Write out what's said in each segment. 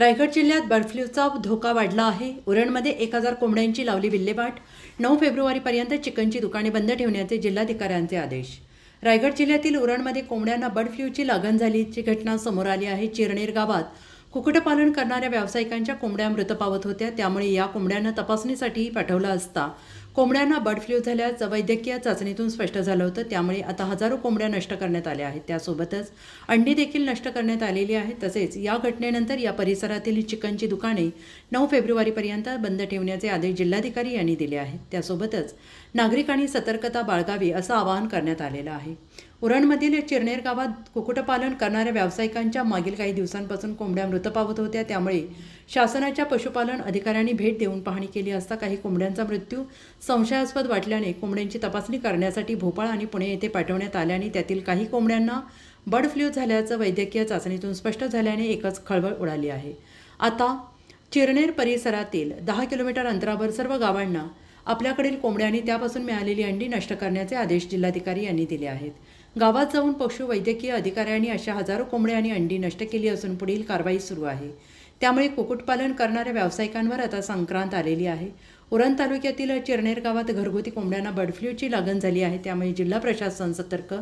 रायगड जिल्ह्यात बर्डफ्ल्यूचा धोका वाढला आहे. उरणमध्ये एक हजार कोंबड्यांची लावली विल्हेवाट. नऊ फेब्रुवारीपर्यंत चिकनची दुकाने बंद ठेवण्याचे जिल्हाधिकाऱ्यांचे आदेश. रायगड जिल्ह्यातील उरणमध्ये कोंबड्यांना बर्ड फ्लूची लागण झाल्याची घटना समोर आली आहे. चिरणेर गावात कुक्कुटपालन करणाऱ्या व्यावसायिकांच्या कोंबड्या मृत पावत होत्या. त्यामुळे या कोंबड्यांना तपासणीसाठीही पाठवलं असता कोंबड्यांना बर्ड फ्लू झाल्याचं वैद्यकीय चाचणीतून स्पष्ट झालं होतं. त्यामुळे आता हजारो कोंबड्या नष्ट करण्यात आल्या आहेत. त्यासोबतच अंडी देखील नष्ट करण्यात आलेली आहेत. तसेच या घटनेनंतर या परिसरातील चिकनची दुकाने नऊ फेब्रुवारीपर्यंत बंद ठेवण्याचे आदेश जिल्हाधिकारी यांनी दिले आहेत. त्यासोबतच नागरिकांनी सतर्कता बाळगावी असं आवाहन करण्यात आलेलं आहे. उरणमधील चिरनेर गावात कुक्कुटपालन करणाऱ्या व्यावसायिकांच्या मागील काही दिवसांपासून कोंबड्या मृत पावत होत्या. त्यामुळे शासनाच्या पशुपालन अधिकाऱ्यांनी भेट देऊन पाहणी केली असता काही कोंबड्यांचा मृत्यू संशयास्पद वाटल्याने कोंबड्यांची तपासणी करण्यासाठी भोपाळ आणि पुणे येथे पाठवण्यात आल्याने त्यातील काही कोंबड्यांना बर्ड फ्लू झाल्याचं वैद्यकीय चाचणीतून स्पष्ट झाल्याने एकच खळबळ उडाली आहे. आता चिरनेर परिसरातील दहा किलोमीटर अंतरावर सर्व गावांना आपल्याकडील कोंबड्यांनी त्यापासून मिळालेली अंडी नष्ट करण्याचे आदेश जिल्हाधिकारी यांनी दिले आहेत. गावात जाऊन पशु वैद्यकीय अधिकाऱ्यांनी अशा हजारो कोंबड्या आणि अंडी नष्ट केली असून पुढील कारवाई सुरू आहे. त्यामुळे कुक्कुटपालन करणाऱ्या व्यावसायिकांवर आता संक्रांत आलेली आहे. उरण तालुक्यातील चिरनेर गावात घरगुती कोंबड्यांना बर्ड फ्लूची लागण झाली आहे. त्यामुळे जिल्हा प्रशासन सतर्क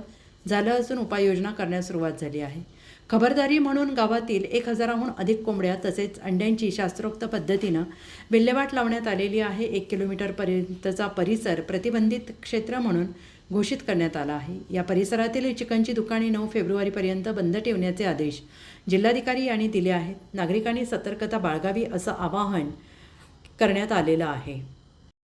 झालं असून उपाययोजना करण्यास सुरुवात झाली आहे. खबरदारी म्हणून गावातील एक हजाराहून अधिक कोंबड्या तसेच अंड्यांची शास्त्रोक्त पद्धतीनं विल्हेवाट लावण्यात आलेली आहे. एक किलोमीटरपर्यंतचा परिसर प्रतिबंधित क्षेत्र म्हणून घोषित करण्यात आला आहे. या परिसरातील चिकनची दुकाने नऊ फेब्रुवारीपर्यंत बंद ठेवण्याचे आदेश जिल्हाधिकारी यांनी दिले आहेत. नागरिकांनी सतर्कता बाळगावी असं आवाहन करण्यात आलेलं आहे.